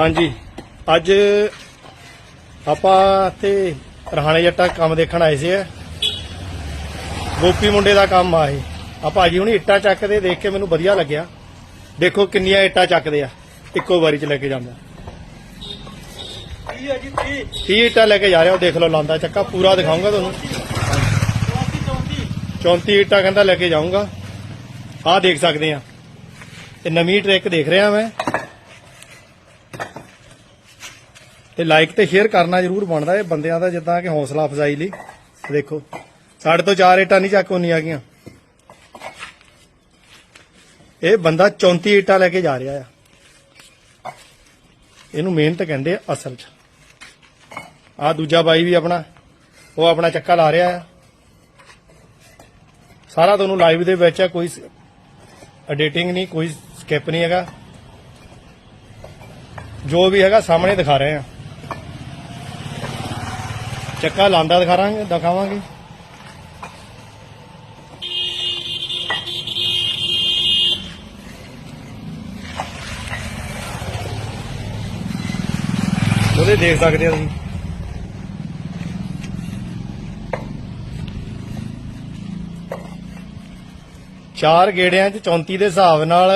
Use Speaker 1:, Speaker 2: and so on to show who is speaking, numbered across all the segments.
Speaker 1: ਹਾਂਜੀ। ਅੱਜ ਆਪਾਂ ਤੇ ਰਹਾਣੇ ਜੱਟਾ ਕੰਮ ਦੇਖਣ ਆਏ ਸੀ ਗੋਪੀ ਮੁੰਡੇ ਦਾ ਕੰਮ ਆ ਇਹ। ਆ ਭਾਜੀ ਹੁਣੀ ਇੱਟਾਂ ਚੱਕਦੇ ਦੇਖ ਕੇ ਮੈਨੂੰ ਵਧੀਆ ਲੱਗਿਆ। ਦੇਖੋ ਕਿੰਨੀਆਂ ਇੱਟਾਂ ਚੱਕਦੇ ਆ। ਇੱਕੋ ਵਾਰੀ ਚ ਲੈ ਕੇ ਜਾਂਦਾ।
Speaker 2: 30 ਹੈ ਜੀ 30
Speaker 1: 30 ਇੱਟਾਂ ਲੈ ਕੇ ਜਾ ਰਿਹਾ ਉਹ ਦੇਖ ਲਓ ਲਾਂਦਾ ਚੱਕਾ ਪੂਰਾ ਦਿਖਾਉਂਗਾ ਤੁਹਾਨੂੰ।
Speaker 2: 34
Speaker 1: 34 ਇੱਟਾਂ ਕਹਿੰਦਾ ਲੈ ਕੇ ਜਾਊਂਗਾ। ਆਹ ਦੇਖ ਸਕਦੇ ਆ। ਇਹ ਨਵੀਂ ਟਰੈਕ ਦੇਖ ਰਿਹਾ ਮੈਂ। ਤੇ ਲਾਈਕ ਤੇ ਸ਼ੇਅਰ ਕਰਨਾ ਜ਼ਰੂਰ ਬਣਦਾ ਇਹ ਬੰਦਿਆਂ ਦਾ ਜਿੱਦਾਂ ਕਿ ਹੌਸਲਾ ਅਫਜ਼ਾਈ ਲਈ। ਦੇਖੋ, ਸਾਡੇ ਤੋਂ ਚਾਰ ਏਟਾਂ ਨਹੀਂ ਚੱਕ ਨਹੀਂ ਆ ਗਈਆਂ ਇਹ ਬੰਦਾ 34 ਏਟਾਂ ਲੈ ਕੇ ਜਾ ਰਿਹਾ ਆ। ਇਹਨੂੰ ਮਿਹਨਤ ਕਹਿੰਦੇ ਆ ਅਸਲ 'ਚ। ਆ ਦੂਜਾ ਬਾਈ ਵੀ ਆਪਣਾ, ਉਹ ਆਪਣਾ ਚੱਕਾ ਲਾ ਰਿਹਾ ਆ। ਸਾਰਾ ਤੁਹਾਨੂੰ ਲਾਈਵ ਦੇ ਵਿੱਚ ਹੈ ਕੋਈ ਐਡੀਟਿੰਗ ਨਹੀਂ, ਕੋਈ ਸਕਿਪ ਨਹੀਂ ਹੈਗਾ। ਜੋ ਵੀ ਹੈਗਾ ਸਾਹਮਣੇ ਦਿਖਾ ਰਹੇ ਆ। ਚੱਕਾ ਲਾਂਦਾ ਦਿਖਾਵਾਂਗੇ ਦਿਖਾਵਾਂਗੇ। ਉਹਦੇ ਦੇਖ ਸਕਦੇ ਹੋ ਤੁਸੀਂ। ਚਾਰ ਗੇੜਿਆਂ ਚ 34 ਦੇ ਹਿਸਾਬ ਨਾਲ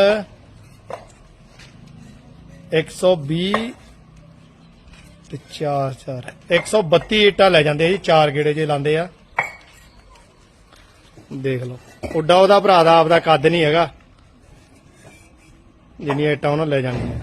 Speaker 1: 120 ਤੇ 4 4 132 ਇੱਟਾਂ ਲੈ ਜਾਂਦੇ ਆ ਜੀ, ਚਾਰ ਗੇੜੇ ਜੇ ਲਾਉਂਦੇ ਆ। ਦੇਖ ਲਓ। ਉੱਡਾ ਉਹਦਾ ਭਰਾ ਦਾ ਆਪਦਾ ਕੱਦ ਨਹੀਂ ਹੈਗਾ। ਜਿੰਨੀਆਂ ਇੱਟਾਂ ਉਹਨਾਂ ਲੈ ਜਾਣੀਆਂ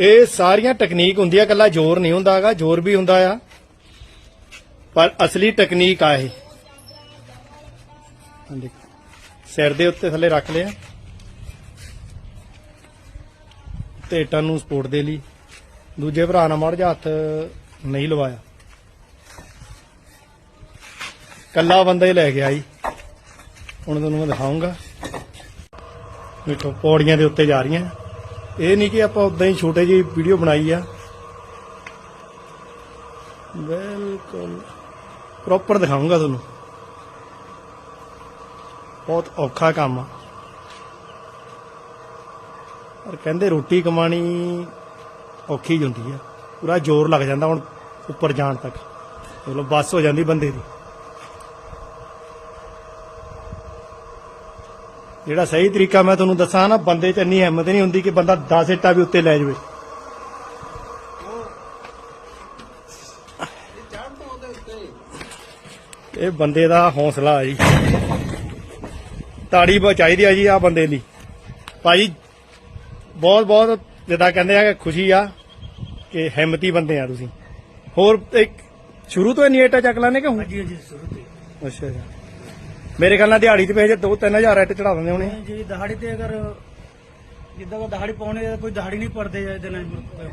Speaker 1: ਇਹ ਸਾਰੀਆਂ ਟੈਕਨੀਕ ਹੁੰਦੀ ਆ ਕੱਲਾ ਜ਼ੋਰ ਨਹੀਂ ਹੁੰਦਾ ਹੈਗਾ, ਜ਼ੋਰ ਵੀ ਹੁੰਦਾ ਆ। ਪਰ ਅਸਲੀ ਟੈਕਨੀਕ ਆ ਇਹ। ਆਹ ਦੇਖੋ, ਸਿਰ ਦੇ ਉੱਤੇ ਥੱਲੇ ਰੱਖ ਲਿਆ। ਤੇ ਇੱਟਾਂ ਨੂੰ ਸਪੋਰਟ ਦੇ ਲਈ। ਦੂਜੇ ਭਰਾ ਨਾਲ ਮੜ ਜਾ ਹੱਥ ਨਹੀਂ ਲਵਾਇਆ। ਕੱਲਾ ਬੰਦਾ ਹੀ ਲੈ ਗਿਆ ਜੀ ਹੁਣ ਤੁਹਾਨੂੰ ਮੈਂ ਦਿਖਾਉਂਗਾ। ਦੇਖੋ ਪੌੜੀਆਂ ਦੇ ਉੱਤੇ ਜਾ ਰਹੀਆਂ। ਇਹ ਨਹੀਂ ਕਿ ਆਪਾਂ ਉਦਾਂ ਹੀ ਛੋਟੇ ਜਿਹੀ ਵੀਡੀਓ ਬਣਾਈ ਆ। ਬਿਲਕੁਲ। ਪ੍ਰੋਪਰ ਦਿਖਾਉਂਗਾ ਤੁਹਾਨੂੰ। ਬਹੁਤ ਔਖਾ ਕੰਮ ਆ। ਪਰ ਕਹਿੰਦੇ ਰੋਟੀ ਕਮਾਣੀ ਔਖੀ ਹੁੰਦੀ ਆ। ਪੂਰਾ ਜ਼ੋਰ ਲੱਗ ਜਾਂਦਾ ਹੁਣ ਉੱਪਰ ਜਾਣ ਤੱਕ। ਮਤਲਬ ਬੱਸ ਹੋ ਜਾਂਦੀ ਬੰਦੇ ਦੀ। ਜਿਹੜਾ ਸਹੀ ਤਰੀਕਾ ਮੈਂ ਤੁਹਾਨੂੰ ਦੱਸਾਂ ਨਾ, ਬੰਦੇ 'ਚ ਇੰਨੀ ਹਿੰਮਤ ਨਹੀਂ ਹੁੰਦੀ ਕਿ ਬੰਦਾ 10 ਇੱਟਾਂ ਵੀ ਉੱਤੇ ਲੈ ਜਾਵੇ। ਇਹ ਬੰਦੇ ਦਾ ਹੌਸਲਾ ਹੈ ਜੀ। ਤਾੜੀ ਚਾਹੀਦੀ ਆ ਜੀ ਆ ਬੰਦੇ ਲਈ ਭਾਈ ਬਹੁਤ ਬਹੁਤ ਜਿੱਦਾਂ ਕਹਿੰਦੇ ਆ ਕਿ ਖੁਸ਼ੀ ਆ ਕਿ ਹਿੰਮਤੀ ਬੰਦੇ ਆ ਤੁਸੀਂ। ਹੋਰ ਇੱਕ ਸ਼ੁਰੂ ਤੋਂ ਇੰਨੀ ਇੱਟਾਂ ਚੱਕ ਲੈਣੇ ਕਿ ਹੁਣ?
Speaker 2: ਹਾਂਜੀ ਹਾਂਜੀ ਸ਼ੁਰੂ ਤੇ
Speaker 1: ਅੱਛਾ ਅੱਛਾ ਮੇਰੇ ਖਿਆਲ ਨਾਲ ਦਿਹਾੜੀ ਤੇ ਪੈਸੇ 2-3000 ਇੱਟ ਚੜਾ ਦਿੰਦੇ ਹੋਣੇ।
Speaker 2: ਜੀ ਦਹਾੜੀ ਤੇ ਅਗਰ ਜਿੱਦਾਂ ਉਹ ਦਹਾੜੀ ਪਾਉਣੇ ਆ, ਕੋਈ ਦਹਾੜੀ ਨਹੀਂ ਪੜਦੇ ਜਾਂ ਇਹਦੇ ਨਾਲ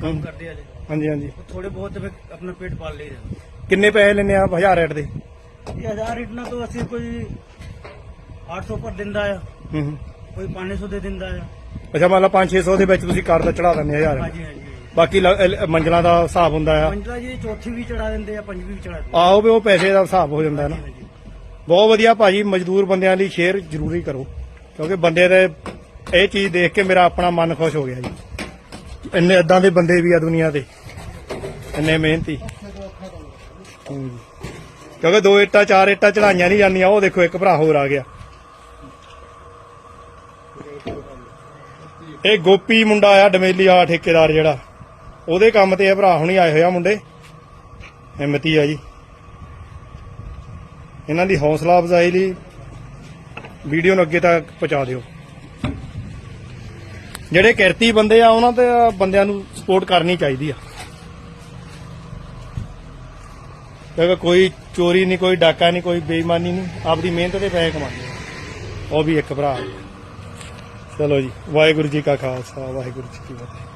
Speaker 2: ਕੰਮ ਕਰਦੇ ਆ ਜੀ।
Speaker 1: ਹਾਂਜੀ ਹਾਂਜੀ।
Speaker 2: ਥੋੜੇ ਬਹੁਤ ਆਪਣਾ ਪੇਟ ਪਾਲ ਲਈਦਾ।
Speaker 1: ਕਿੰਨੇ ਪੈਸੇ ਲੈਣੇ ਆ 1000 ਇੱਟ ਦੇ?
Speaker 2: ਇਹ ਹਜ਼ਾਰ ਇਟਨਾ ਤੋਂ ਅਸੀਂ ਕੋਈ 800 ਪਰ ਦਿੰਦਾ ਆ।
Speaker 1: ਹੂੰ ਹੂੰ।
Speaker 2: ਕੋਈ 500 ਦੇ ਦਿੰਦਾ ਆ।
Speaker 1: ਅੱਛਾ ਮੰਨ ਲਾ 5-600 ਦੇ ਵਿੱਚ ਤੁਸੀਂ ਕਰ ਚੜਾ ਦਿੰਦੇ 1000
Speaker 2: ਹਾਂਜੀ ਹਾਂਜੀ
Speaker 1: ਬਾਕੀ ਲ- ਮੰਜ਼ਲਾਂ ਦਾ ਹਿਸਾਬ ਹੁੰਦਾ ਆ।
Speaker 2: ਮੰਜਲਾ ਜੀ ਚੌਥੀ ਵੀ ਚੜਾ ਦਿੰਦੇ ਆ ਪੰਜਵੀਂ ਵੀ ਚੜਾ ਦਿੰਦੇ
Speaker 1: ਆਹੋ ਵੀ ਉਹ ਪੈਸੇ ਦਾ ਹਿਸਾਬ ਹੋ ਜਾਂਦਾ ਨਾ।
Speaker 2: ਹਾਂਜੀ
Speaker 1: ਬਹੁਤ ਵਧੀਆ ਭਾਜੀ ਮਜ਼ਦੂਰ ਬੰਦਿਆਂ ਲਈ ਸ਼ੇਅਰ ਜ਼ਰੂਰੀ ਕਰੋ। ਕਿਉਂਕਿ ਬੰਦੇ ਦੇ ਇਹ ਚੀਜ਼ ਦੇਖ ਕੇ ਮੇਰਾ ਆਪਣਾ ਮਨ ਖੁਸ਼ ਹੋ ਗਿਆ ਜੀ। ਇੰਨੇ ਇਦਾਂ ਦੇ ਬੰਦੇ ਵੀ ਆ ਦੁਨੀਆ ਤੇ ਇੰਨੇ ਮਿਹਨਤੀ। ਕਿਉਂਕਿ ਦੋ ਇੱਟਾਂ, ਚਾਰ ਇੱਟਾਂ ਚੜਾਈਆਂ ਨਹੀਂ ਜਾਂਦੀਆਂ, ਉਹ ਦੇਖੋ ਇੱਕ ਭਰਾ ਹੋਰ ਆ ਗਿਆ। ਇਹ ਗੋਪੀ ਮੁੰਡਾ ਆ, ਡਮੇਲੀ ਆ ਠੇਕੇਦਾਰ ਜਿਹੜਾ। ਉਹਦੇ ਕੰਮ ਤੇ ਇਹ ਭਰਾ ਹੁਣੀ ਆਏ ਹੋਏ ਆ ਮੁੰਡੇ। ਹਿੰਮਤੀ ਆ ਜੀ। ਇਹਨਾਂ ਦੀ ਹੌਸਲਾ ਅਫਜ਼ਾਈ ਲਈ ਵੀਡੀਓ ਨੂੰ ਅੱਗੇ ਤੱਕ ਪਹੁੰਚਾ ਦਿਓ। ਜਿਹੜੇ ਕਿਰਤੀ ਬੰਦੇ ਆ, ਉਹਨਾਂ ਤੇ ਬੰਦਿਆਂ ਨੂੰ ਸਪੋਰਟ ਕਰਨੀ ਚਾਹੀਦੀ ਆ। ਕਿਉਂਕਿ ਕੋਈ ਚੋਰੀ ਨਹੀਂ, ਕੋਈ ਡਾਕਾ ਨਹੀਂ, ਕੋਈ ਬੇਈਮਾਨੀ ਨਹੀਂ, ਆਪਦੀ ਮਿਹਨਤ ਤੇ ਪੈਸੇ ਕਮਾਉਂਦੇ ਆ। ਉਹ ਵੀ ਇੱਕ ਭਰਾ ਚਲੋ ਜੀ, ਵਾਹਿਗੁਰੂ ਜੀ ਕਾ ਖਾਲਸਾ, ਵਾਹਿਗੁਰੂ ਜੀ ਕੀ ਫਤਿਹ